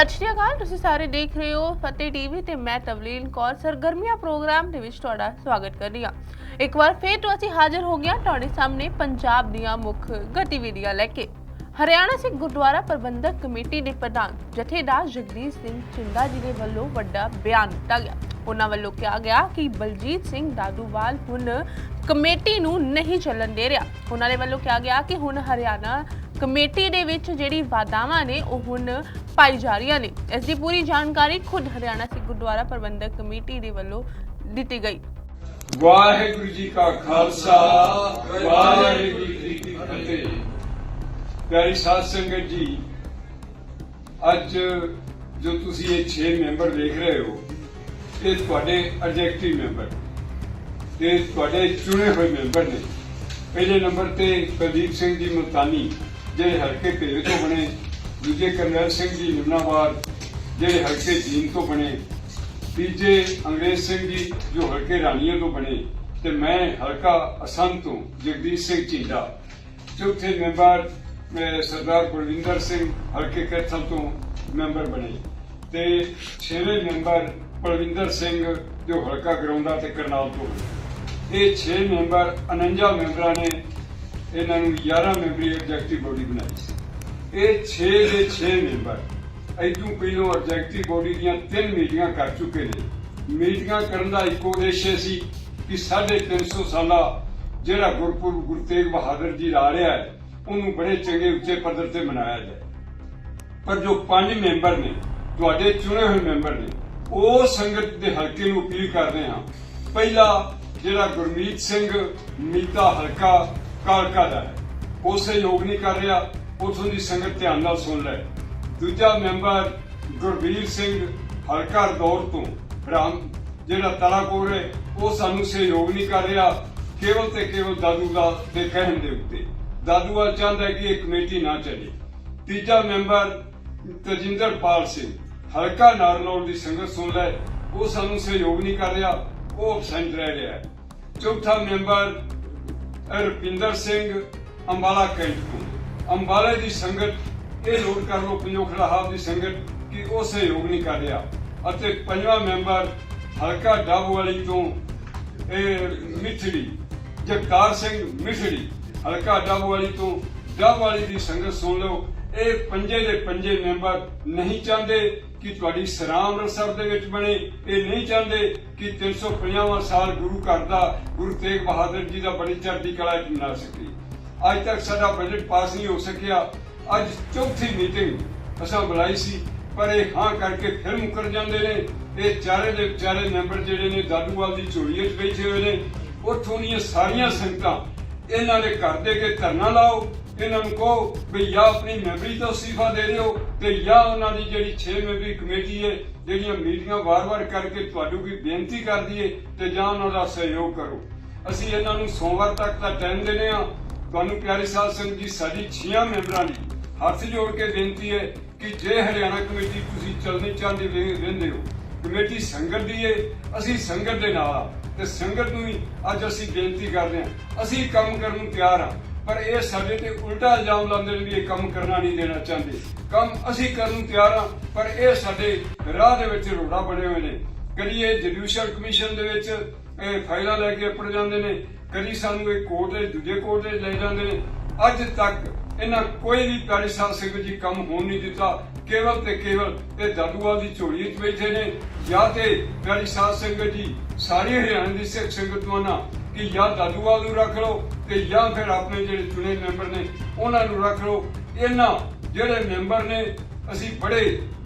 ਸਤਿ ਸ਼੍ਰੀ ਅਕਾਲ, ਤੁਸੀਂ ਸਾਰੇ ਦੇਖ ਰਹੇ ਹੋ ਫਤਿਹ ਟੀਵੀ ਤੇ ਮੈਂ ਤਵਲੀਨ ਕੌਰ, ਸਰਗਰਮੀਆਂ ਪ੍ਰੋਗਰਾਮ ਦੇ ਵਿੱਚ ਤੁਹਾਡਾ ਸਵਾਗਤ ਕਰਦੀ ਹਾਂ। ਇੱਕ ਵਾਰ ਫੇਰ ਤੋਂ ਅਸੀਂ ਹਾਜ਼ਰ ਹੋ ਗਿਆ ਤੁਹਾਡੇ ਸਾਹਮਣੇ ਪੰਜਾਬ ਦੀਆਂ ਮੁੱਖ ਗਤੀਵਿਧੀਆਂ ਲੈ ਕੇ। ਹਰਿਆਣਾ ਸਿੱਖ ਗੁਰਦੁਆਰਾ ਪ੍ਰਬੰਧਕ ਕਮੇਟੀ ਦੇ ਪ੍ਰਧਾਨ ਜਥੇਦਾਰ ਜਗਦੀਸ਼ ਸਿੰਘ ਚਿੰਦਾ ਜੀ ਦੇ ਵੱਲੋਂ ਵੱਡਾ ਬਿਆਨ ਦਿੱਤਾ ਗਿਆ। ਉਹਨਾਂ ਵੱਲੋਂ ਕਿਹਾ ਗਿਆ ਕਿ ਬਲਜੀਤ ਸਿੰਘ ਦਾਦੂਵਾਲ ਹੁਣ ਕਮੇਟੀ ਨੂੰ ਨਹੀਂ ਚੱਲਣ ਦੇ ਰਿਹਾ। ਉਹਨਾਂ ਦੇ ਵੱਲੋਂ ਕਿਹਾ ਗਿਆ ਕਿ ਹੁਣ ਹਰਿਆਣਾ ਕਮੇਟੀ ਦੇ ਵਿੱਚ ਜਿਹੜੀ ਵਾਦਾਵਾਂ ਨੇ, ਉਹ ਹੁਣ ਪਾਈ ਜਾ ਰਹੀਆਂ ਨੇ। ਇਸ ਦੀ ਪੂਰੀ ਜਾਣਕਾਰੀ ਖੁਦ ਹਰਿਆਣਾ ਸਿੱਖ ਗੁਰਦੁਆਰਾ ਪ੍ਰਬੰਧਕ ਕਮੇਟੀ ਦੇ ਵੱਲੋਂ ਦਿੱਤੀ ਗਈ। ਵਾਹਿਗੁਰੂ ਜੀ ਕਾ ਖਾਲਸਾ, ਵਾਹਿਗੁਰੂ ਜੀ ਕੀ ਫਤਿਹ। ਪਿਆਰੀ ਸਾਧ ਸੰਗਤ ਜੀ, ਅੱਜ ਜੋ ਤੁਸੀਂ ਇਹ 6 ਮੈਂਬਰ ਦੇਖ ਰਹੇ ਹੋ ਇਹ ਤੁਹਾਡੇ ਐਗਜ਼ੈਕਟਿਵ ਮੈਂਬਰ ਤੇ ਤੁਹਾਡੇ ਚੁਣੇ ਹੋਏ ਮੈਂਬਰ ਨੇ। ਪਹਿਲੇ ਨੰਬਰ ਤੇ ਪ੍ਰਦੀਪ ਸਿੰਘ ਜੀ ਮੁਲਤਾਨੀ, ਜਿਹੜੇ ਹਲਕੇ ਭੇਵੇ ਤੋਂ ਬਣੇ। ਦੂਜੇ ਕਰਨੈਲ ਸਿੰਘ ਜੀ ਨਿਮਨਾਵਾਰ ਜਿਹੜੇ ਹਲਕੇ ਜੀਨ ਤੋਂ ਬਣੇ। ਤੀਜੇ ਅੰਗਰੇਜ਼ ਸਿੰਘ ਜੀ, ਜੋ ਹਲਕੇ ਰਾਣੀਆਂ ਤੋਂ ਬਣੇ। ਤੇ ਮੈਂ ਹਲਕਾ ਅਸਮ ਤੋਂ, ਜਗਦੀਸ਼ ਸਿੰਘ ਚੀਂਦਾ ਚੌਥੇ ਮੈਂਬਰ ਸਰਦਾਰ ਗੁਰਵਿੰਦਰ ਸਿੰਘ, ਹਲਕੇ ਕੈਥਲ ਤੋਂ ਮੈਂਬਰ ਬਣੇ। ਤੇ ਛੇਵੇਂ ਮੈਂਬਰ ਬਲਵਿੰਦਰ ਸਿੰਘ ਜੋ ਹਲਕਾ ਗਰਾਉਂਦਾ ਤੇ ਕਰਨਾਲ ਤੋਂ। ਇਹ 6 ਮੈਂਬਰ 49 ਮੈਂਬਰਾਂ ਨੇ ਇਹਨਾਂ ਨੂੰ 11 ਮੈਂਬਰੀ ਐਗਜ਼ੈਕਟਿਵ ਬੋਡੀ ਬਣਾਈ ਸੀ। ਇਹ 6 ਦੇ 6 ਮੈਂਬਰ ਐਦੋਂ ਪਹਿਲੋਂ ਐਗਜ਼ੈਕਟਿਵ ਬੋਡੀ ਦੀਆਂ ਤਿੰਨ ਮੀਟਿੰਗਾਂ ਕਰ ਚੁੱਕੇ ਨੇ। ਮੀਟਿੰਗਾਂ ਕਰਨ ਦਾ ਇੱਕੋ ਉਦੇਸ਼ ਸੀ ਕਿ ਸਾਢੇ 300 ਸਾਲਾ ਜਿਹੜਾ ਗੁਰਪੁਰਬ ਗੁਰੂ ਤੇਗ ਬਹਾਦਰ ਜੀ ਦਾ ਆ ਰਿਹਾ ਹੈ, ਉਹਨੂੰ ਬੜੇ ਚੰਗੇ ਉੱਚੇ ਪੱਧਰ ਤੇ ਮਨਾਇਆ ਜਾਏ। ਪਰ ਜੋ ਪੰਜ ਮੈਂਬਰ ਨੇ, ਤੁਹਾਡੇ ਚੁਣੇ ਹੋਏ ਮੈਂਬਰ ਨੇ ਉਹ ਸੰਗਤ ਦੇ ਹਲਕੇ ਨੂੰ ਅਪੀਲ ਕਰਦੇ ਹਾਂ। ਪਹਿਲਾ ਜਿਹੜਾ ਗੁਰਮੀਤ ਸਿੰਘ ਮੀਤਾ ਹਲਕਾ ਕਾਲਕਾ ਦਾ ਹੈ ਉਹ ਸਹਿਯੋਗ ਨਹੀਂ ਕਰ ਰਿਹਾ, ਉਥੋਂ ਦੀ ਸੰਗਤ ਧਿਆਨ ਨਾਲ ਸੁਣ ਲੈ। ਦੂਜਾ ਮੈਂਬਰ ਗੁਰਵੀਰ ਸਿੰਘ ਹਲਕਾ ਦੌਰ ਤੋਂ ਰਾਮ ਜਿਹੜਾ ਤਲਾਕੋਰ ਹੈ, ਉਹ ਸਾਨੂੰ ਸਹਿਯੋਗ ਨਹੀਂ ਕਰ ਰਿਹਾ, ਕੇਵਲ ਤੇ ਕੇਵਲ ਦਾਦੂ ਦਾ ਦੇ ਕਹਿਣ ਦੇ ਉੱਤੇ। ਦਾਦੂਆ ਚਾਹੁੰਦਾ ਕਿ ਇਹ ਕਮੇਟੀ ਨਾ ਚੱਲੇ। ਤੀਜਾ ਮੈਂਬਰ ਤਜਿੰਦਰ ਪਾਲ ਸਿੰਘ ਹਲਕਾ ਨਾਰਨੌਲ ਦੀ ਸੰਗਤ ਸੁਣ ਲੈ। ਉਹ ਸਾਨੂੰ ਸਹਿਯੋਗ ਨਹੀਂ ਕਰ ਰਿਹਾ, ਉਹ ਅਬਸੈਂਟ ਰਹਿ ਰਿਹਾ ਹੈ। ਚੌਥਾ ਮੈਂਬਰ ਰੁਪਿੰਦਰ ਸਿੰਘ ਅੰਬਾਲਾ ਕੈਂਟ ਤੋਂ। ਅੰਬਾਲਾ ਦੀ ਸੰਗਤ, ਇਹ ਨੋਟ ਕਰ ਲਓ, ਪੰਜੋਖੜਾ ਹਾਬ ਦੀ ਸੰਗਤ, ਕਿ ਉਹ ਸਹਿਯੋਗ ਨਹੀਂ ਕਰ ਰਿਹਾ। ਅਤੇ ਪੰਜਵਾਂ ਮੈਂਬਰ ਹਲਕਾ ਡੱਬ ਵਾਲੀ ਤੋਂ, ਇਹ ਮਿਥੜੀ ਜਗਤਾਰ ਸਿੰਘ ਮਿਥੜੀ ਹਲਕਾ ਡੱਬ ਵਾਲੀ ਤੋਂ। ਡੱਬ ਵਾਲੀ ਦੀ ਸੰਗਤ ਸੁਣ ਲਓ, ਇਹ ਪੰਜੇ ਦੇ ਪੰਜੇ ਮੈਂਬਰ ਨਹੀਂ ਚਾਹੁੰਦੇ। ਕਿ ਤੁਹਾਡੀ ਸਰਾਮ ਅੰਮ੍ਰਿਤਸਰ ਦੇ ਵਿੱਚ ਬਣੇ। ਇਹ ਨਹੀਂ ਚਾਹੁੰਦੇ ਕਿ 350ਵਾਂ ਸਾਲ ਗੁਰੂ ਘਰ ਦਾ, ਗੁਰੂ ਤੇਗ ਬਹਾਦਰ ਜੀ ਦਾ ਬੜੀ ਚੜ੍ਹਦੀ ਕਲਾ ਚ ਮਨਾ ਸਕੀਏ ਅੱਜ ਤੱਕ ਸਾਡਾ ਬਜਟ ਪਾਸ ਨਹੀਂ ਹੋ ਸਕਿਆ। ਅੱਜ ਚੌਥੀ ਮੀਟਿੰਗ ਅਸਾਂ ਬੁਲਾਈ ਸੀ, ਪਰ ਇਹ ਹਾਂ ਕਰਕੇ ਫਿਰ ਮੁਕਰ ਜਾਂਦੇ ਨੇ। ਇਹ ਚਾਰੇ ਦੇ ਚਾਰੇ ਮੈਂਬਰ ਜਿਹੜੇ ਨੇ, ਦਾਦੂਵਾਲ ਦੀ ਝੋਲੀ ਚ ਬੈਠੇ ਹੋਏ ਨੇ। ਉੱਥੋਂ ਦੀਆਂ ਸਾਰੀਆਂ ਸੰਗਤਾਂ ਇਹਨਾਂ ਦੇ ਘਰ ਦੇ ਕੇ ਧਰਨਾ ਲਾਓ। ਇਹਨਾਂ ਨੂੰ ਕਹੋ ਵੀ ਜਾਂ ਆਪਣੀ ਮੈਂਬਰੀ ਤੋਂ ਅਸਤੀਫਾ ਦੇ ਦਿਓ ਤੇ ਜਾਂ ਉਹਨਾਂ ਦੀ ਜਿਹੜੀ 6 ਮੈਂਬਰੀ ਕਮੇਟੀ ਹੈ, ਜਿਹੜੀਆਂ ਮੀਟਿੰਗਾਂ ਵਾਰ-ਵਾਰ ਕਰਕੇ ਤੁਹਾਨੂੰ ਵੀ ਬੇਨਤੀ ਕਰਦੀ ਏ ਤੇ ਜਾਂ ਉਹਨਾਂ ਦਾ ਸਹਿਯੋਗ ਕਰੋ। ਅਸੀਂ ਇਹਨਾਂ ਨੂੰ ਸੋਮਵਾਰ ਤੱਕ ਦਾ ਟਾਈਮ ਦਿੰਦੇ ਆ ਤੁਹਾਨੂੰ ਪਿਆਰੇ ਸਾਧ ਸੰਗਤ ਜੀ, ਸਾਡੀ 6 ਮੈਂਬਰਾਂ ਦੀ ਹੱਥ ਜੋੜ ਕੇ ਬੇਨਤੀ ਹੈ ਕਿ ਜੇ ਹਰਿਆਣਾ ਕਮੇਟੀ ਤੁਸੀਂ ਚੱਲਣੀ ਚਾਹੁੰਦੇ ਰਹਿੰਦੇ ਹੋ, ਕਮੇਟੀ ਸੰਗਤ ਦੀ ਏ ਅਸੀਂ ਸੰਗਤ ਦੇ ਨਾਲ ਆ। ਤੇ ਸੰਗਤ ਨੂੰ ਹੀ ਅੱਜ ਅਸੀਂ ਬੇਨਤੀ ਕਰਦੇ ਹਾਂ। ਅਸੀਂ ਕੰਮ ਕਰਨ ਨੂੰ ਤਿਆਰ ਹਾਂ। ਪਰ ਇਹ ਸਾਡੇ ਤੇ ਉਲਟਾ ਇਲਜ਼ਾਮ ਲਾਉਂਦੇ ਨੇ ਵੀ ਇਹ ਕੰਮ ਕਰਨਾ ਨਹੀਂ ਦੇਣਾ ਚਾਹੁੰਦੇ। ਕੰਮ ਅਸੀਂ ਕਰਨ ਨੂੰ ਤਿਆਰ ਆ ਪਰ ਇਹ ਸਾਡੇ ਰਾਹ ਦੇ ਵਿੱਚ ਰੋੜਾ ਬਣੇ ਹੋਏ ਨੇ। ਕਦੀ ਇਹ ਜੁਡੀਸ਼ੀਅਲ ਕਮਿਸ਼ਨ ਦੇ ਵਿੱਚ ਇਹ ਫਾਈਲਾਂ ਲੈ ਕੇ ਉੱਪਰ ਜਾਂਦੇ ਨੇ। ਕਦੀ ਸਾਨੂੰ ਇਹ ਕੋਰਟ ਦੇ ਦੂਜੇ ਕੋਰਟ ਦੇ ਲੈ ਜਾਂਦੇ ਨੇ। ਅੱਜ ਤੱਕ ਇਹਨਾਂ ਕੋਈ ਵੀ ਪਿਆਰੀ ਸਾਹਿਬ ਸਿੰਘ ਜੀ ਕੰਮ ਹੋਣ ਨਹੀਂ ਦਿੱਤਾ। ਕੇਵਲ ਤੇ ਕੇਵਲ ਇਹ ਦਾਦੂਆ ਦੀ ਝੋਲੀ ਵਿੱਚ ਬੈਠੇ ਨੇ। ਜਾਂ ਤੇ ਪਿਆਰੀ ਸਾਹਿਬ ਸਿੰਘ ਜੀ, ਸਾਰੀ ਹਰਿਆਣੇ ਦੀ ਸਿੱਖ ਸੰਗਤ ਨੂੰ ਕਿ ਜਾਂ ਦਾਦੂਵਾਲ ਨੂੰ ਰੱਖ ਲਓ ਤੇ ਜਾਂ ਫਿਰ ਆਪਣੇ ਜਿਹੜੇ ਚੁਣੇ ਮੈਂਬਰ ਨੇ, ਉਹਨਾਂ ਨੂੰ ਰੱਖ ਲਓ। ਇਹਨਾਂ ਜਿਹੜੇ ਮੈਂਬਰ ਨੇ, ਅਸੀਂ ਬੜੇ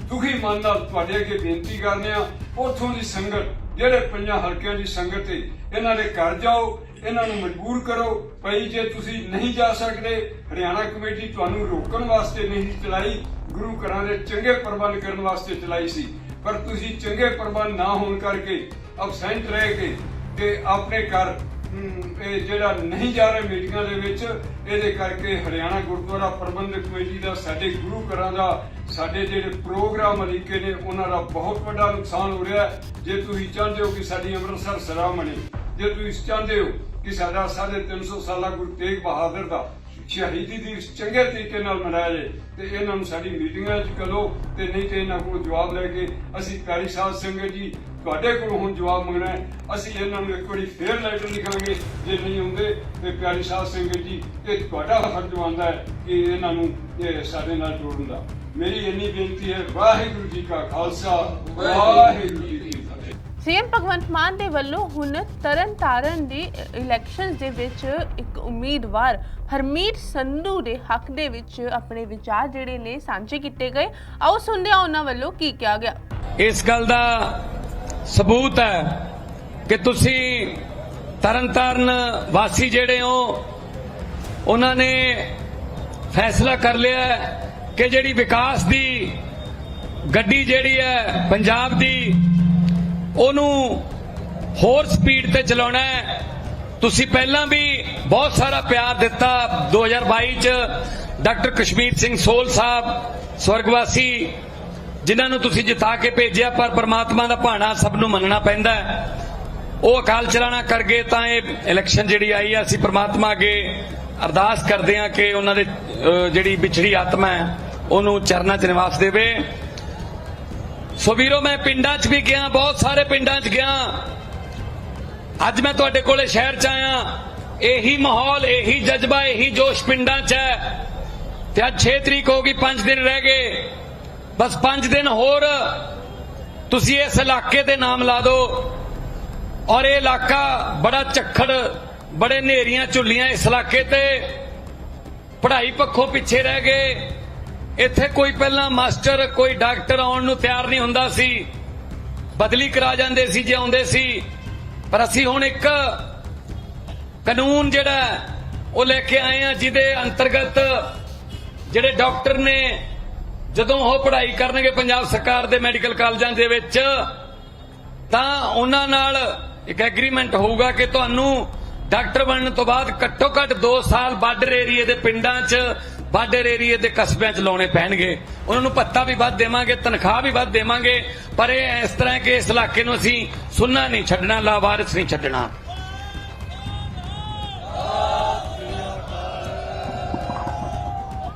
ਦੁਖੀ ਮਨ ਨਾਲ ਤੁਹਾਡੇ ਅੱਗੇ ਬੇਨਤੀ ਕਰਦੇ ਆ। ਉੱਥੋਂ ਦੀ ਸੰਗਤ, ਜਿਹੜੇ ਪੰਜਾਂ ਹਲਕਿਆਂ ਦੀ ਸੰਗਤ ਹੈ ਇਹਨਾਂ ਦੇ ਘਰ ਜਾਓ, ਇਹਨਾਂ ਨੂੰ ਮਜਬੂਰ ਕਰੋ। ਭਈ, ਜੇ ਤੁਸੀਂ ਨਹੀਂ ਜਾ ਸਕਦੇ, ਹਰਿਆਣਾ ਕਮੇਟੀ ਤੁਹਾਨੂੰ ਰੋਕਣ ਵਾਸਤੇ ਨਹੀਂ ਚਲਾਈ, ਗੁਰੂ ਘਰਾਂ ਦੇ ਚੰਗੇ ਪ੍ਰਬੰਧ ਕਰਨ ਵਾਸਤੇ ਚਲਾਈ ਸੀ। ਪਰ ਤੁਸੀਂ ਚੰਗੇ ਪ੍ਰਬੰਧ ਨਾ ਹੋਣ ਕਰਕੇ ਅਬਸੈਂਟ ਰਹਿ ਕੇ ਤੇ ਆਪਣੇ ਘਰ ਇਹ ਜਿਹੜਾ ਨਹੀਂ ਜਾ ਰਿਹਾ ਮੀਟਿੰਗਾਂ ਦੇ ਵਿੱਚ, ਇਹਦੇ ਕਰਕੇ ਹਰਿਆਣਾ ਗੁਰਦੁਆਰਾ ਪ੍ਰਬੰਧਕ ਕਮੇਟੀ ਦਾ, ਸਾਡੇ ਗੁਰੂ ਘਰਾਂ ਦਾ, ਸਾਡੇ ਜਿਹੜੇ ਪ੍ਰੋਗਰਾਮ ਅਲੀਕੇ ਨੇ, ਉਹਨਾਂ ਦਾ ਬਹੁਤ ਵੱਡਾ ਨੁਕਸਾਨ ਹੋ ਰਿਹਾ ਜੇ ਤੁਸੀਂ ਚਾਹੁੰਦੇ ਹੋ ਕਿ ਸਾਡੀ ਅੰਮ੍ਰਿਤਸਰ ਸਰਾਂ ਬਣੇ, ਜੇ ਤੁਸੀਂ ਚਾਹੁੰਦੇ ਹੋ ਕਿ ਸਾਡਾ ਸਾਢੇ 300 ਸਾਲਾ ਗੁਰੂ ਤੇਗ ਬਹਾਦਰ ਦਾ ਸ਼ਹੀਦੀ ਦਿਵਸ ਚੰਗੇ ਤਰੀਕੇ ਨਾਲ ਮਨਾਇਆ ਜਾਏ ਤੇ ਇਹਨਾਂ ਨੂੰ ਸਾਡੀ ਮੀਟਿੰਗਾਂ 'ਚ ਕਰੋ ਤੇ ਨਹੀਂ ਤੇ ਇਹਨਾਂ ਕੋਲ ਜਵਾਬ ਲੈ ਕੇ ਅਸੀਂ ਪਿਆਰੀ ਸਾਧ ਸੰਗਤ ਜੀ ਤੁਹਾਡੇ ਕੋਲੋਂ ਹੁਣ ਜਵਾਬ ਮੰਗਣਾ ਹੈ। ਅਸੀਂ ਇਹਨਾਂ ਨੂੰ ਇੱਕ ਵਾਰੀ ਫੇਰ ਲੈਟਰ ਲਿਖਾਂਗੇ। ਜੇ ਨਹੀਂ ਹੁੰਦੇ ਤੇ ਪਿਆਰੀ ਸਾਧ ਸੰਗਤ ਜੀ ਇਹ ਤੁਹਾਡਾ ਫਰਜ਼ ਬਣਦਾ ਹੈ ਕਿ ਇਹਨਾਂ ਨੂੰ ਇਹ ਸਾਡੇ ਨਾਲ ਜੋੜਨ ਦਾ। ਮੇਰੀ ਇੰਨੀ ਬੇਨਤੀ ਹੈ। ਵਾਹਿਗੁਰੂ ਜੀ ਕਾ ਖਾਲਸਾ ਵਾਹਿਗੁਰੂ ਜੀ ਸੀਐਮ ਭਗਵੰਤ ਮਾਨ ਦੇ ਵੱਲੋਂ ਹੁਣ ਤਰਨਤਾਰਨ ਦੀ ਇਲੈਕਸ਼ਨਸ ਦੇ ਵਿੱਚ ਇੱਕ ਉਮੀਦਵਾਰ ਹਰਮੀਤ ਸੰਧੂ ਦੇ ਹੱਕ ਦੇ ਵਿੱਚ ਆਪਣੇ ਵਿਚਾਰ ਜਿਹੜੇ ਨੇ ਸਾਂਝੇ ਕੀਤੇ ਗਏ। ਆਓ ਸੁਣਦੇ ਹਾਂ ਉਹਨਾਂ ਵੱਲੋਂ ਕੀ ਕਿਹਾ ਗਿਆ। ਇਸ ਗੱਲ ਦਾ ਸਬੂਤ ਹੈ ਕਿ ਤੁਸੀਂ ਤਰਨਤਾਰਨ ਵਾਸੀ ਜਿਹੜੇ ਹੋ, ਉਹਨਾਂ ਨੇ ਫੈਸਲਾ ਕਰ ਲਿਆ ਕਿ ਜਿਹੜੀ ਵਿਕਾਸ ਦੀ ਗੱਡੀ ਜਿਹੜੀ ਹੈ, ਪੰਜਾਬ ਦੀ ਉਹਨੂੰ ਹੋਰ ਸਪੀਡ ਤੇ ਚਲਾਉਣਾ ਹੈ। ਤੁਸੀਂ ਪਹਿਲਾਂ ਵੀ ਬਹੁਤ ਸਾਰਾ ਪਿਆਰ ਦਿੱਤਾ 2022 ਚ ਡਾਕਟਰ ਕਸ਼ਮੀਰ ਸਿੰਘ ਸੋਲ ਸਾਹਿਬ, ਸਵਰਗਵਾਸੀ, ਜਿਨ੍ਹਾਂ ਨੂੰ ਤੁਸੀਂ ਜਿਤਾ ਕੇ ਭੇਜਿਆ, ਪਰ ਪ੍ਰਮਾਤਮਾ ਦਾ ਭਾਣਾ ਸਭ ਨੂੰ ਮੰਨਣਾ ਪੈਂਦਾ ਉਹ ਅਕਾਲ ਚਲਾਣਾ ਕਰ ਗਏ ਤਾਂ ਇਹ ਇਲੈਕਸ਼ਨ ਜਿਹੜੀ ਆਈ ਹੈ, ਅਸੀਂ ਪ੍ਰਮਾਤਮਾ ਅੱਗੇ ਅਰਦਾਸ ਕਰਦੇ ਹਾਂ ਕਿ ਉਹਨਾਂ ਦੇ ਜਿਹੜੀ ਵਿਛੜੀ ਆਤਮਾ ਹੈ, ਉਹਨੂੰ ਚਰਨਾਂ 'ਚ ਨਿਵਾਸ ਦੇਵੇ। ਸੋ ਵੀਰੋ, ਮੈਂ ਪਿੰਡਾਂ 'ਚ ਵੀ ਗਿਆ, ਬਹੁਤ ਸਾਰੇ ਪਿੰਡਾਂ 'ਚ ਗਿਆ। ਅੱਜ ਮੈਂ ਤੁਹਾਡੇ ਕੋਲੇ ਸ਼ਹਿਰ 'ਚ ਆਇਆ। ਇਹੀ ਮਾਹੌਲ, ਇਹੀ ਜਜ਼ਬਾ, ਇਹੀ ਜੋਸ਼ ਪਿੰਡਾਂ 'ਚ ਹੈ। ਤੇ ਅੱਜ 6 ਤਰੀਕ ਹੋ ਗਈ 5 ਦਿਨ ਰਹਿ ਗਏ। ਬਸ 5 ਦਿਨ ਹੋਰ। ਤੁਸੀਂ ਇਸ ਇਲਾਕੇ ਦੇ ਨਾਮ ਲਾ ਦਿਓ। ਔਰ ਇਹ ਇਲਾਕਾ ਬੜਾ ਝੱਖੜ, ਬੜੇ ਨੇਰੀਆਂ ਝੁੱਲੀਆਂ ਇਸ ਇਲਾਕੇ ਤੇ। ਪੜ੍ਹਾਈ ਪੱਖੋਂ ਪਿੱਛੇ ਰਹਿ ਗਏ। ਇੱਥੇ ਕੋਈ ਪਹਿਲਾਂ ਮਾਸਟਰ, ਕੋਈ ਡਾਕਟਰ ਆਉਣ ਨੂੰ ਤਿਆਰ ਨਹੀਂ ਹੁੰਦਾ ਸੀ। ਬਦਲੀ ਕਰਾ ਜਾਂਦੇ ਸੀ, ਜੇ ਆਉਂਦੇ ਸੀ। ਪਰ ਅਸੀਂ ਹੁਣ ਇੱਕ ਕਾਨੂੰਨ ਜਿਹੜਾ ਉਹ ਲੈ ਕੇ ਆਏ ਆ ਜਿਹਦੇ ਅੰਤਰਗਤ ਜਿਹੜੇ ਡਾਕਟਰ ਨੇ, ਜਦੋਂ ਉਹ ਪੜ੍ਹਾਈ ਕਰਨਗੇ ਪੰਜਾਬ ਸਰਕਾਰ ਦੇ ਮੈਡੀਕਲ ਕਾਲਜਾਂ ਦੇ ਵਿੱਚ, ਤਾਂ ਉਹਨਾਂ ਨਾਲ ਇੱਕ ਐਗਰੀਮੈਂਟ ਹੋਊਗਾ ਕਿ ਤੁਹਾਨੂੰ ਡਾਕਟਰ ਬਣਨ ਤੋਂ ਬਾਅਦ ਘੱਟੋ ਘੱਟ 2 ਸਾਲ ਬਾਰਡਰ ਏਰੀਏ ਦੇ ਪਿੰਡਾਂ 'ਚ ਬਾਰਡਰ ਏਰੀਏ ਦੇ ਕਸਬਿਆਂ 'ਚ ਲਾਉਣੇ ਪੈਣਗੇ। ਉਹਨਾਂ ਨੂੰ ਭੱਤਾ ਵੀ ਵੱਧ ਦੇਵਾਂਗੇ, ਤਨਖਾਹ ਵੀ ਵੱਧ ਦੇਵਾਂਗੇ। ਪਰ ਇਹ ਇਸ ਤਰ੍ਹਾਂ ਕਿ ਇਸ ਇਲਾਕੇ ਨੂੰ ਅਸੀਂ ਸੁੰਨਾ ਨਹੀਂ ਛੱਡਣਾ, ਲਾਵਾਰਿਸ ਨਹੀਂ ਛੱਡਣਾ।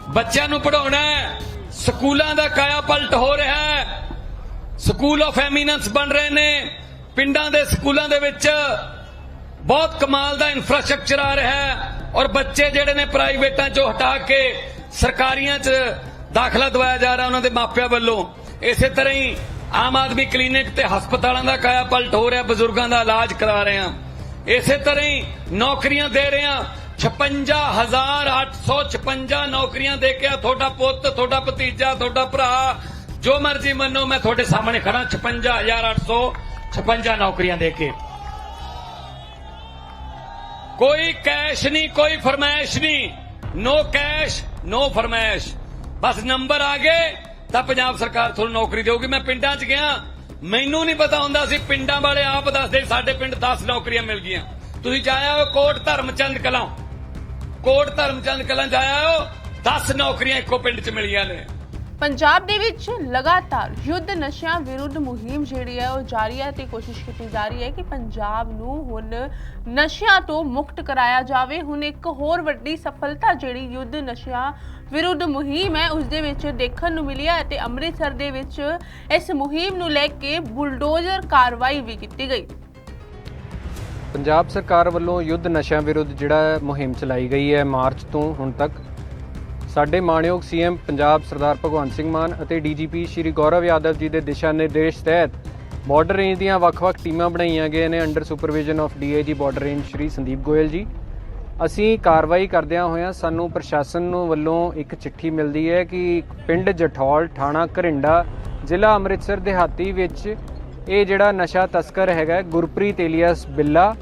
ਬੱਚਿਆਂ ਨੂੰ ਪੜਾਉਣਾ ਸਕੂਲਾਂ ਦਾ ਕਾਇਆ ਪਲਟ ਹੋ ਰਿਹਾ ਹੈ। ਸਕੂਲ ਆਫ ਐਮੀਨੈਂਸ ਬਣ ਰਹੇ ਨੇ। ਪਿੰਡਾਂ ਦੇ ਸਕੂਲਾਂ ਦੇ ਵਿੱਚ ਬਹੁਤ ਕਮਾਲ ਦਾ ਇਨਫਰਾਸਟ੍ਰਕਚਰ ਆ ਰਿਹਾ ਹੈ। ਔਰ ਬੱਚੇ ਜਿਹੜੇ ਨੇ ਪ੍ਰਾਈਵੇਟਾਂ ਚੋਂ ਹਟਾ ਕੇ ਸਰਕਾਰੀਆਂ 'ਚ ਦਾਖਲਾ ਦਵਾਇਆ ਜਾ ਰਿਹਾ ਉਹਨਾਂ ਦੇ ਮਾਪਿਆਂ ਵੱਲੋਂ, ਇਸੇ ਤਰ੍ਹਾਂ ਹੀ ਆਮ ਆਦਮੀ ਕਲੀਨਿਕ ਤੇ ਹਸਪਤਾਲਾਂ ਦਾ ਕਾਇਆ ਪਲਟ ਹੋ ਰਿਹਾ, ਬਜ਼ੁਰਗਾਂ ਦਾ ਇਲਾਜ ਕਰਾ ਰਹੇ ਹਾਂ। ਇਸੇ ਤਰ੍ਹਾਂ ਹੀ ਨੌਕਰੀਆਂ ਦੇ ਰਹੇ ਹਾਂ। 56856 ਨੌਕਰੀਆਂ ਦੇ ਕੇ ਆ ਤੁਹਾਡਾ ਪੁੱਤ, ਤੁਹਾਡਾ ਭਤੀਜਾ, ਤੁਹਾਡਾ ਭਰਾ, ਜੋ ਮਰਜ਼ੀ ਮੰਨੋ, ਮੈਂ ਤੁਹਾਡੇ ਸਾਹਮਣੇ ਖੜਾ 56856 ਨੌਕਰੀਆਂ ਦੇ ਕੇ। ਕੋਈ ਕੈਸ਼ ਨਹੀਂ, ਕੋਈ ਫਰਮਾਇਸ਼ ਨਹੀਂ। ਨੋ ਕੈਸ਼ ਨੋ ਫਰਮਾਇਸ਼। ਬਸ ਨੰਬਰ ਆ ਗਏ, ਤਾਂ ਪੰਜਾਬ ਸਰਕਾਰ ਤੁਹਾਨੂੰ ਨੌਕਰੀ ਦੇਊਗੀ। ਮੈਂ ਪਿੰਡਾਂ 'ਚ ਗਿਆ, ਮੈਨੂੰ ਨਹੀਂ ਪਤਾ ਹੁੰਦਾ ਸੀ ਪਿੰਡਾਂ ਵਾਲੇ ਆਪ ਦੱਸਦੇ ਸਾਡੇ ਪਿੰਡ 10 ਨੌਕਰੀਆਂ ਮਿਲ ਗਈਆਂ। ਤੁਸੀਂ ਜਾਇਆ ਹੋ ਕੋਟ ਧਰਮਚੰਦ ਕਲਾਂ। ਕੋਟ ਧਰਮਚੰਦ ਕਲਾਂ ਜਾਇਆ ਹੋ 10 ਨੌਕਰੀਆਂ ਇੱਕੋ ਪਿੰਡ 'ਚ ਮਿਲੀਆਂ ਨੇ। ਪੰਜਾਬ ਦੇ ਵਿੱਚ ਲਗਾਤਾਰ ਯੁੱਧ ਨਸ਼ਿਆਂ ਵਿਰੁੱਧ ਮੁਹਿੰਮ ਜਿਹੜੀ ਹੈ ਉਹ ਜਾਰੀ ਹੈ ਤੇ ਕੋਸ਼ਿਸ਼ ਕੀਤੀ ਜਾ ਰਹੀ ਹੈ ਕਿ ਪੰਜਾਬ ਨੂੰ ਹੁਣ ਨਸ਼ਿਆਂ ਤੋਂ ਮੁਕਤ ਕਰਾਇਆ ਜਾਵੇ। ਹੁਣ ਇੱਕ ਹੋਰ ਵੱਡੀ ਸਫਲਤਾ ਜਿਹੜੀ ਯੁੱਧ ਨਸ਼ਿਆਂ ਵਿਰੁੱਧ ਮੁਹਿੰਮ ਹੈ, ਉਸ ਦੇ ਵਿੱਚ ਦੇਖਣ ਨੂੰ ਮਿਲਿਆ ਅਤੇ ਅੰਮ੍ਰਿਤਸਰ ਦੇ ਵਿੱਚ ਇਸ ਮੁਹਿੰਮ ਨੂੰ ਲੈ ਕੇ ਬੁਲਡੋਜ਼ਰ ਕਾਰਵਾਈ ਵੀ ਕੀਤੀ ਗਈ। ਪੰਜਾਬ ਸਰਕਾਰ ਵੱਲੋਂ ਯੁੱਧ ਨਸ਼ਿਆਂ ਵਿਰੁੱਧ ਜਿਹੜਾ ਮੁਹਿੰਮ ਚਲਾਈ ਗਈ ਹੈ ਮਾਰਚ ਤੋਂ ਹੁਣ ਤੱਕ ਸਾਡੇ ਮਾਣਯੋਗ ਸੀਐਮ ਪੰਜਾਬ ਸਰਦਾਰ ਭਗਵੰਤ ਸਿੰਘ ਮਾਨ ਅਤੇ ਡੀਜੀਪੀ ਸ਼੍ਰੀ ਗੌਰਵ ਯਾਦਵ ਜੀ ਦੇ ਦਿਸ਼ਾ ਨਿਰਦੇਸ਼ ਤਹਿਤ ਬਾਰਡਰ ਰੇਂਜ ਦੀਆਂ ਵੱਖ-ਵੱਖ ਟੀਮਾਂ ਬਣਾਈਆਂ ਗਈਆਂ ਨੇ under supervision of DIG border range Shri Sandeep Goyal ji. ਅਸੀਂ ਕਾਰਵਾਈ ਕਰਦਿਆਂ ਹੋਇਆਂ ਸਾਨੂੰ ਪ੍ਰਸ਼ਾਸਨ ਨੂੰ ਵੱਲੋਂ ਇੱਕ ਚਿੱਠੀ ਮਿਲਦੀ ਹੈ ਕਿ ਪਿੰਡ ਜਠੌਲ, ਥਾਣਾ ਘਰਿੰਡਾ, ਜ਼ਿਲ੍ਹਾ ਅੰਮ੍ਰਿਤਸਰ ਦਿਹਾਤੀ ਵਿੱਚ ਇਹ ਜਿਹੜਾ ਨਸ਼ਾ ਤਸਕਰ ਹੈਗਾ ਗੁਰਪ੍ਰੀਤ ਏਲੀਅਸ ਬਿੱਲਾ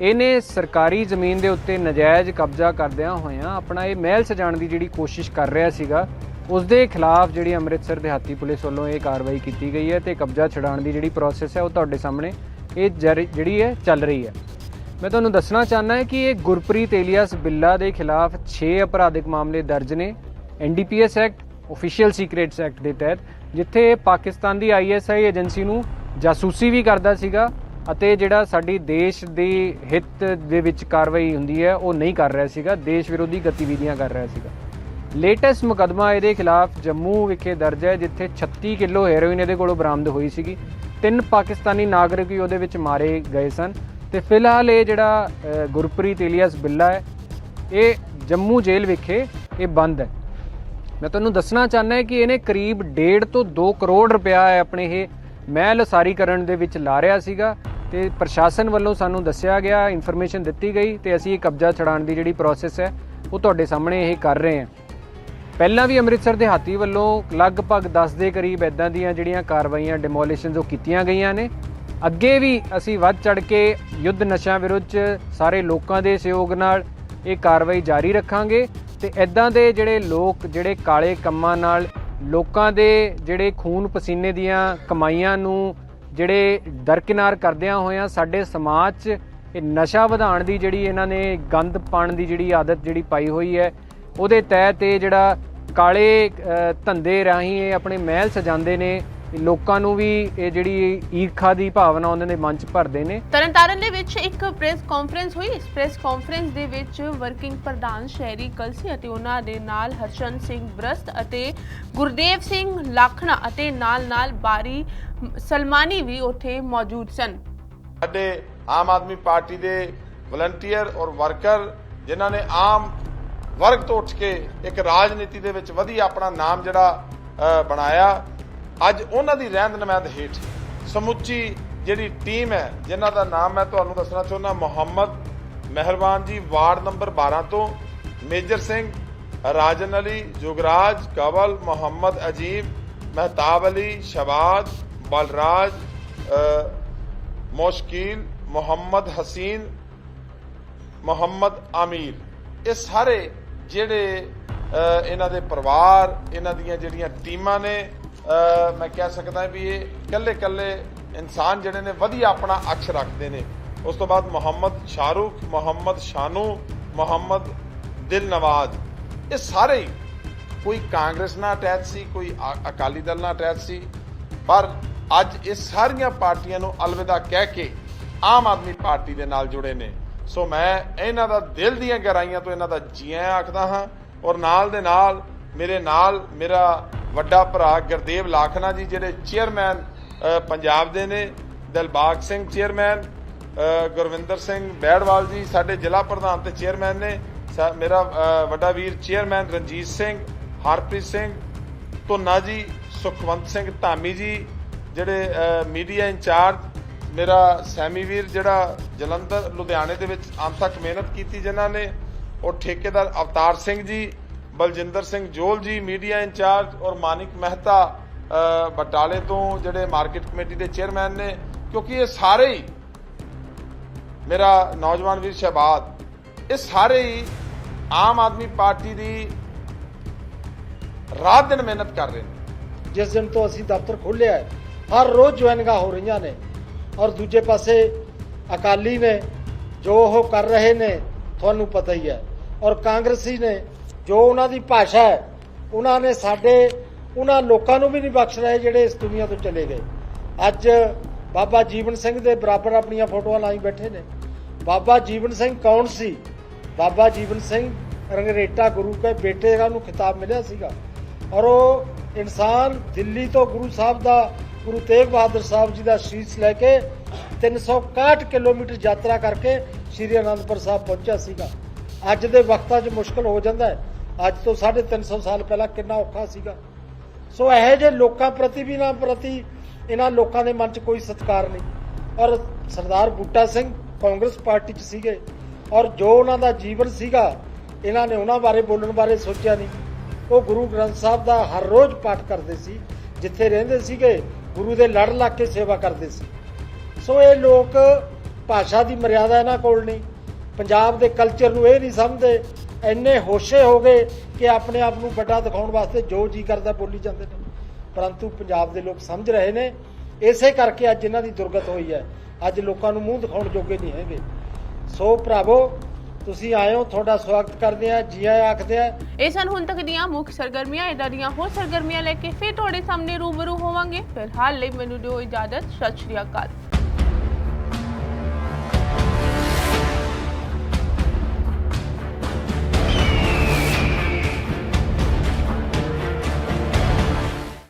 ਇਹਨੇ ਸਰਕਾਰੀ ਜ਼ਮੀਨ ਦੇ ਉੱਤੇ ਨਜਾਇਜ਼ ਕਬਜ਼ਾ ਕਰਦਿਆਂ ਹੋਇਆਂ ਆਪਣਾ ਇਹ ਮਹਿਲ ਸਜਾਉਣ ਦੀ ਜਿਹੜੀ ਕੋਸ਼ਿਸ਼ ਕਰ ਰਿਹਾ ਸੀਗਾ ਉਸ ਦੇ ਖਿਲਾਫ ਜਿਹੜੀ ਅੰਮ੍ਰਿਤਸਰ ਦਿਹਾਤੀ ਪੁਲਿਸ ਵੱਲੋਂ ਇਹ ਕਾਰਵਾਈ ਕੀਤੀ ਗਈ ਹੈ ਤੇ ਕਬਜ਼ਾ ਛਡਾਉਣ ਦੀ ਜਿਹੜੀ ਪ੍ਰੋਸੈਸ ਹੈ ਉਹ ਤੁਹਾਡੇ ਸਾਹਮਣੇ ਇਹ ਜਾਰੀ- ਜਿਹੜੀ ਹੈ ਚੱਲ ਰਹੀ ਹੈ। ਮੈਂ ਤੁਹਾਨੂੰ ਦੱਸਣਾ ਚਾਹੁੰਦਾ ਹਾਂ ਕਿ ਇਹ ਗੁਰਪ੍ਰੀਤ ਏਲੀਅਸ ਬਿੱਲਾ ਦੇ ਖਿਲਾਫ 6 ਅਪਰਾਧਿਕ ਮਾਮਲੇ ਦਰਜ ਨੇ NDPS act official secrets act ਦੇ ਤਹਿਤ, ਜਿੱਥੇ ਇਹ ਪਾਕਿਸਤਾਨ ਦੀ ਆਈਐਸਆਈ ਏਜੰਸੀ ਨੂੰ ਜਾਸੂਸੀ ਵੀ ਕਰਦਾ ਸੀਗਾ ਅਤੇ ਜਿਹੜਾ ਸਾਡੀ ਦੇਸ਼ ਦੀ ਹਿੱਤ ਦੇ ਵਿੱਚ ਕਾਰਵਾਈ ਹੁੰਦੀ ਹੈ, ਉਹ ਨਹੀਂ ਕਰ ਰਿਹਾ ਸੀਗਾ। ਦੇਸ਼ ਵਿਰੋਧੀ ਗਤੀਵਿਧੀਆਂ ਕਰ ਰਿਹਾ ਸੀਗਾ। ਲੇਟੈਸਟ ਮੁਕਦਮਾ ਇਹਦੇ ਖਿਲਾਫ ਜੰਮੂ ਵਿਖੇ ਦਰਜ ਹੈ, ਜਿੱਥੇ 36 ਕਿਲੋ ਹੈਰੋਇਨ ਇਹਦੇ ਕੋਲੋਂ ਬਰਾਮਦ ਹੋਈ ਸੀਗੀ। ਤਿੰਨ ਪਾਕਿਸਤਾਨੀ ਨਾਗਰਿਕ ਵੀ ਉਹਦੇ ਵਿੱਚ ਮਾਰੇ ਗਏ ਸਨ। ਤੇ ਫਿਲਹਾਲ ਇਹ ਜਿਹੜਾ ਗੁਰਪ੍ਰੀਤ ਇਲੀਅਸ ਬਿੱਲਾ ਹੈ, ਇਹ ਜੰਮੂ ਜੇਲ੍ਹ ਵਿਖੇ ਇਹ ਬੰਦ ਹੈ। ਮੈਂ ਤੁਹਾਨੂੰ ਦੱਸਣਾ ਚਾਹੁੰਦਾ ਹਾਂ ਕਿ ਇਹਨੇ ਕਰੀਬ 1.5 ਤੋਂ 2 ਕਰੋੜ ਰੁਪਇਆ ਆਪਣੇ ਇਹ ਮਹਿਲ ਉਸਾਰੀਕਰਨ ਦੇ ਵਿੱਚ ਲਾ ਰਿਹਾ ਸੀਗਾ। ਤੇ ਪ੍ਰਸ਼ਾਸਨ ਵੱਲੋਂ ਸਾਨੂੰ ਦੱਸਿਆ ਗਿਆ ਇਨਫੋਰਮੇਸ਼ਨ ਦਿੱਤੀ ਗਈ ਤੇ ਅਸੀਂ ਇਹ ਕਬਜ਼ਾ ਛਡਾਉਣ ਦੀ ਜਿਹੜੀ ਪ੍ਰੋਸੈਸ ਹੈ, ਉਹ ਤੁਹਾਡੇ ਸਾਹਮਣੇ ਇਹ ਕਰ ਰਹੇ ਹਾਂ। ਪਹਿਲਾਂ ਵੀ ਅੰਮ੍ਰਿਤਸਰ ਦੇ ਹਾਤੀ ਵੱਲੋਂ ਲਗਭਗ 10 ਦੇ ਕਰੀਬ ਇਦਾਂ ਦੀਆਂ ਜਿਹੜੀਆਂ ਕਾਰਵਾਈਆਂ ਡਿਮੋਲੀਸ਼ਨਸ ਉਹ ਕੀਤੀਆਂ ਗਈਆਂ ਨੇ। ਅੱਗੇ ਵੀ ਅਸੀਂ ਵੱਧ ਚੜ ਕੇ ਯੁੱਧ ਨਸ਼ਿਆਂ ਵਿਰੁੱਧ 'ਚ ਸਾਰੇ ਲੋਕਾਂ ਦੇ ਸਹਿਯੋਗ ਨਾਲ ਇਹ ਕਾਰਵਾਈ ਜਾਰੀ ਰੱਖਾਂਗੇ ਤੇ ਇਦਾਂ ਦੇ ਜਿਹੜੇ ਲੋਕ, ਜਿਹੜੇ ਕਾਲੇ ਕੰਮਾਂ ਨਾਲ ਲੋਕਾਂ ਦੇ ਜਿਹੜੇ ਖੂਨ ਪਸੀਨੇ ਦੀਆਂ ਕਮਾਈਆਂ ਨੂੰ ਜਿਹੜੇ ਦਰਕਿਨਾਰ ਕਰਦਿਆਂ ਹੋਇਆਂ ਸਾਡੇ ਸਮਾਜ 'ਚ ਇਹ ਨਸ਼ਾ ਵਧਾਉਣ ਦੀ ਜਿਹੜੀ ਇਹਨਾਂ ਨੇ ਗੰਦ ਪਾਣ ਦੀ ਜਿਹੜੀ ਆਦਤ ਜਿਹੜੀ ਪਾਈ ਹੋਈ ਹੈ, ਉਹਦੇ ਤਹਿਤ ਇਹ ਜਿਹੜਾ ਕਾਲੇ ਧੰਦੇ ਰਾਹੀਂ ਇਹ ਆਪਣੇ ਮਹਿਲ ਸਜਾਉਂਦੇ ਨੇ। ਲੋਕਾਂ ਨੂੰ ਵੀ ਇਹ ਜਿਹੜੀ ਈਰਖਾ ਦੀ ਭਾਵਨਾ ਉਹਨਾਂ ਦੇ ਮਨ 'ਚ ਭਰਦੇ ਨੇ। ਤਰਨਤਾਰਨ ਦੇ ਵਿੱਚ ਇੱਕ ਪ੍ਰੈਸ ਕਾਨਫਰੰਸ ਹੋਈ। ਇਸ ਪ੍ਰੈਸ ਕਾਨਫਰੰਸ ਦੇ ਵਿੱਚ ਵਰਕਿੰਗ ਪ੍ਰਧਾਨ ਸ਼ਹਿਰੀ ਕਲਸੀ ਅਤੇ ਉਹਨਾਂ ਦੇ ਨਾਲ ਹਰਸ਼ਨ ਸਿੰਘ ਬਰਸਤ ਅਤੇ ਗੁਰਦੇਵ ਸਿੰਘ ਲਾਖਣਾ ਅਤੇ ਨਾਲ-ਨਾਲ ਬਾਰੀ ਸਲਮਾਨੀ ਵੀ ਉੱਥੇ ਮੌਜੂਦ ਸਨ। ਸਾਡੇ ਆਮ ਆਦਮੀ ਪਾਰਟੀ ਦੇ ਵਲੰਟੀਅਰ ਔਰ ਵਰਕਰ ਜਿਨ੍ਹਾਂ ਨੇ ਆਮ ਵਰਗ ਤੋਂ ਉੱਠ ਕੇ ਇੱਕ ਰਾਜਨੀਤੀ ਦੇ ਵਿੱਚ ਵਧੀਆ ਆਪਣਾ ਨਾਮ ਜਿਹੜਾ ਬਣਾਇਆ ਅੱਜ ਉਹਨਾਂ ਦੀ ਰਹਿੰਦ ਨਮਾਇੰਦ ਹੇਠ ਸਮੁੱਚੀ ਜਿਹੜੀ ਟੀਮ ਹੈ ਜਿਨ੍ਹਾਂ ਦਾ ਨਾਮ ਮੈਂ ਤੁਹਾਨੂੰ ਦੱਸਣਾ ਚਾਹੁੰਦਾ ਮੁਹੰਮਦ ਮਹਿਰਬਾਨ ਜੀ ਵਾਰਡ ਨੰਬਰ 12 ਤੋਂ ਮੇਜਰ ਸਿੰਘ ਰਾਜਨ ਅਲੀ ਜੁਗਰਾਜ ਕਵਲ ਮੁਹੰਮਦ ਅਜੀਬ ਮਹਿਤਾਬ ਅਲੀ ਸ਼ਬਾਦ ਬਲਰਾਜ ਅ, ਮੁਸ਼ਕਿਲ ਮੁਹੰਮਦ ਹਸੀਨ ਮੁਹੰਮਦ ਆਮੀਰ ਇਹ ਸਾਰੇ ਜਿਹੜੇ ਇਹਨਾਂ ਦੇ ਪਰਿਵਾਰ ਇਹਨਾਂ ਦੀਆਂ ਜਿਹੜੀਆਂ ਟੀਮਾਂ ਨੇ ਮੈਂ ਕਹਿ ਸਕਦਾ ਵੀ ਇਹ ਕੱਲੇ ਕੱਲੇ ਇਨਸਾਨ ਜਿਹੜੇ ਨੇ ਵਧੀਆ ਆਪਣਾ ਅਕਸ਼ ਰੱਖਦੇ ਨੇ। ਉਸ ਤੋਂ ਬਾਅਦ ਮੁਹੰਮਦ ਸ਼ਾਰੂਖ ਮੁਹੰਮਦ ਸ਼ਾਨੂ ਮੁਹੰਮਦ ਦਿਲ ਨਵਾਜ਼ ਇਹ ਸਾਰੇ ਹੀ ਕੋਈ ਕਾਂਗਰਸ ਨਾਲ ਅਟੈਚ ਸੀ, ਕੋਈ ਅਕਾਲੀ ਦਲ ਨਾਲ ਅਟੈਚ ਸੀ। ਪਰ ਅੱਜ ਇਹ ਸਾਰੀਆਂ ਪਾਰਟੀਆਂ ਨੂੰ ਅਲਵਿਦਾ ਕਹਿ ਕੇ ਆਮ ਆਦਮੀ ਪਾਰਟੀ ਦੇ ਨਾਲ ਜੁੜੇ ਨੇ। ਸੋ ਮੈਂ ਇਹਨਾਂ ਦਾ ਦਿਲ ਦੀਆਂ ਗਹਿਰਾਈਆਂ ਤੋਂ ਇਹਨਾਂ ਦਾ ਜੀਆਂ ਆਖਦਾ ਹਾਂ ਔਰ ਨਾਲ ਦੇ ਨਾਲ ਮੇਰੇ ਨਾਲ ਮੇਰਾ ਵੱਡਾ ਭਰਾ ਗੁਰਦੇਵ ਲਾਖਨਾ ਜੀ, ਜਿਹੜੇ ਚੇਅਰਮੈਨ ਪੰਜਾਬ ਦੇ ਨੇ। ਦਿਲਬਾਗ ਸਿੰਘ ਚੇਅਰਮੈਨ ਗੁਰਵਿੰਦਰ ਸਿੰਘ ਬੈੜਵਾਲ ਜੀ, ਸਾਡੇ ਜ਼ਿਲ੍ਹਾ ਪ੍ਰਧਾਨ ਤੇ ਚੇਅਰਮੈਨ ਨੇ। ਸਾ- ਮੇਰਾ ਵੱਡਾ ਵੀਰ ਚੇਅਰਮੈਨ ਰਣਜੀਤ ਸਿੰਘ, ਹਰਪ੍ਰੀਤ ਸਿੰਘ, ਧੁੰਨਾ ਜੀ, ਸੁਖਵੰਤ ਸਿੰਘ ਧਾਮੀ ਜੀ, ਜਿਹੜੇ ਮੀਡੀਆ ਇੰਚਾਰਜ, ਮੇਰਾ ਸੈਮੀ ਵੀਰ ਜਿਹੜਾ ਜਲੰਧਰ, ਲੁਧਿਆਣੇ ਦੇ ਵਿੱਚ ਅੰਤ ਤੱਕ ਮਿਹਨਤ ਕੀਤੀ ਜਿਨ੍ਹਾਂ ਨੇ, ਉਹ ਠੇਕੇਦਾਰ ਅਵਤਾਰ ਸਿੰਘ ਜੀ ਬਲਜਿੰਦਰ ਸਿੰਘ ਜੋਲ ਜੀ, ਮੀਡੀਆ ਇੰਚਾਰਜ ਔਰ ਮਾਨਿਕ ਮਹਿਤਾ ਬਟਾਲੇ ਤੋਂ ਜਿਹੜੇ ਮਾਰਕੀਟ ਕਮੇਟੀ ਦੇ ਚੇਅਰਮੈਨ ਨੇ, ਕਿਉਂਕਿ ਇਹ ਸਾਰੇ ਹੀ ਮੇਰਾ ਨੌਜਵਾਨ ਵੀਰ ਸ਼ਹਬਾਦ ਇਹ ਸਾਰੇ ਹੀ ਆਮ ਆਦਮੀ ਪਾਰਟੀ ਦੀ ਰਾਤ ਦਿਨ ਮਿਹਨਤ ਕਰ ਰਹੇ ਨੇ। ਜਿਸ ਦਿਨ ਤੋਂ ਅਸੀਂ ਦਫ਼ਤਰ ਖੋਲ੍ਹਿਆ ਹੈ, ਹਰ ਰੋਜ਼ ਜੁਆਇਨਿੰਗਾਂ ਹੋ ਰਹੀਆਂ ਨੇ ਔਰ ਦੂਜੇ ਪਾਸੇ ਅਕਾਲੀ ਨੇ ਜੋ ਉਹ ਕਰ ਰਹੇ ਨੇ, ਤੁਹਾਨੂੰ ਪਤਾ ਹੀ ਹੈ ਔਰ ਕਾਂਗਰਸੀ ਨੇ ਜੋ ਉਹਨਾਂ ਦੀ ਭਾਸ਼ਾ ਹੈ, ਉਹਨਾਂ ਨੇ ਸਾਡੇ, ਉਹਨਾਂ ਲੋਕਾਂ ਨੂੰ ਵੀ ਨਹੀਂ ਬਖਸ਼ ਰਹੇ ਜਿਹੜੇ ਇਸ ਦੁਨੀਆ ਤੋਂ ਚਲੇ ਗਏ। ਅੱਜ ਬਾਬਾ ਜੀਵਨ ਸਿੰਘ ਦੇ ਬਰਾਬਰ ਆਪਣੀਆਂ ਫੋਟੋਆਂ ਲਾਈ ਬੈਠੇ ਨੇ। ਬਾਬਾ ਜੀਵਨ ਸਿੰਘ ਕੌਣ ਸੀ? ਬਾਬਾ ਜੀਵਨ ਸਿੰਘ ਰੰਗਰੇਟਾ ਗੁਰੂ ਕੇ ਬੇਟੇ ਦਾ ਨੂੰ ਖਿਤਾਬ ਮਿਲਿਆ ਸੀਗਾ। ਔਰ ਉਹ ਇਨਸਾਨ ਦਿੱਲੀ ਤੋਂ ਗੁਰੂ ਸਾਹਿਬ ਦਾ, ਗੁਰੂ ਤੇਗ ਬਹਾਦਰ ਸਾਹਿਬ ਜੀ ਦਾ ਸ਼ੀਸ਼ ਲੈ ਕੇ 361 ਕਿਲੋਮੀਟਰ ਯਾਤਰਾ ਕਰਕੇ ਸ਼੍ਰੀ ਅਨੰਦਪੁਰ ਸਾਹਿਬ ਪਹੁੰਚਿਆ ਸੀਗਾ। ਅੱਜ ਦੇ ਵਕਤਾਂ 'ਚ ਮੁਸ਼ਕਲ ਹੋ ਜਾਂਦਾ ਹੈ। ਅੱਜ ਤੋਂ 350 ਸਾਲ ਪਹਿਲਾਂ ਕਿੰਨਾ ਔਖਾ ਸੀਗਾ। ਸੋ ਇਹੋ ਜਿਹੇ ਲੋਕਾਂ ਪ੍ਰਤੀ ਵੀ ਨਾ ਪ੍ਰਤੀ ਇਹਨਾਂ ਲੋਕਾਂ ਦੇ ਮਨ 'ਚ ਕੋਈ ਸਤਿਕਾਰ ਨਹੀਂ। ਔਰ ਸਰਦਾਰ ਬੂਟਾ ਸਿੰਘ ਕਾਂਗਰਸ ਪਾਰਟੀ 'ਚ ਸੀਗੇ ਔਰ ਜੋ ਉਹਨਾਂ ਦਾ ਜੀਵਨ ਸੀਗਾ, ਇਹਨਾਂ ਨੇ ਉਹਨਾਂ ਬਾਰੇ ਬੋਲਣ ਬਾਰੇ ਸੋਚਿਆ ਨਹੀਂ। ਉਹ ਗੁਰੂ ਗ੍ਰੰਥ ਸਾਹਿਬ ਦਾ ਹਰ ਰੋਜ਼ ਪਾਠ ਕਰਦੇ ਸੀ, ਜਿੱਥੇ ਰਹਿੰਦੇ ਸੀਗੇ, ਗੁਰੂ ਦੇ ਲੜ ਲੱਗ ਕੇ ਸੇਵਾ ਕਰਦੇ ਸੀ। ਸੋ ਇਹ ਲੋਕ ਭਾਸ਼ਾ ਦੀ ਮਰਿਆਦਾ ਇਹਨਾਂ ਕੋਲ ਨਹੀਂ। ਪੰਜਾਬ ਦੇ ਕਲਚਰ ਨੂੰ ਇਹ ਨਹੀਂ ਸਮਝਦੇ ਇੰਨੇ ਹੋਸ਼ੇ ਹੋ ਗਏ ਕਿ ਆਪਣੇ ਆਪ ਨੂੰ ਵੱਡਾ ਦਿਖਾਉਣ ਵਾਸਤੇ ਜੋ ਜੀ ਕਰਦਾ ਬੋਲੀ ਜਾਂਦੇ ਨੇ। ਪਰੰਤੂ ਪੰਜਾਬ ਦੇ ਲੋਕ ਸਮਝ ਰਹੇ ਨੇ। ਇਸੇ ਕਰਕੇ ਅੱਜ ਇਹਨਾਂ ਦੀ ਦੁਰਗਤ ਹੋਈ ਹੈ। ਅੱਜ ਲੋਕਾਂ ਨੂੰ ਮੂੰਹ ਦਿਖਾਉਣ ਜੋਗੇ ਨਹੀਂ ਹੈਗੇ। ਸੋ ਭਰਾਵੋ, ਤੁਸੀਂ ਆਇਓ ਤੁਹਾਡਾ ਸਵਾਗਤ ਕਰਦੇ ਆ ਜੀ ਆਇਆਂ ਆਖਦੇ ਆ ਇਹ ਸਨ ਹੁਣ ਤੱਕ ਦੀਆਂ ਮੁੱਖ ਸਰਗਰਮੀਆਂ। ਇਦਾਂ ਦੀਆਂ ਹੋਰ ਸਰਗਰਮੀਆਂ ਲੈ ਕੇ ਫਿਰ ਤੁਹਾਡੇ ਸਾਹਮਣੇ ਰੂਬਰੂ ਹੋਵਾਂਗੇ। ਫਿਲਹਾਲ ਲਈ ਮੈਨੂੰ ਦਿਓ ਇਜਾਜ਼ਤ। ਸਤਿ ਸ਼੍ਰੀ ਅਕਾਲ।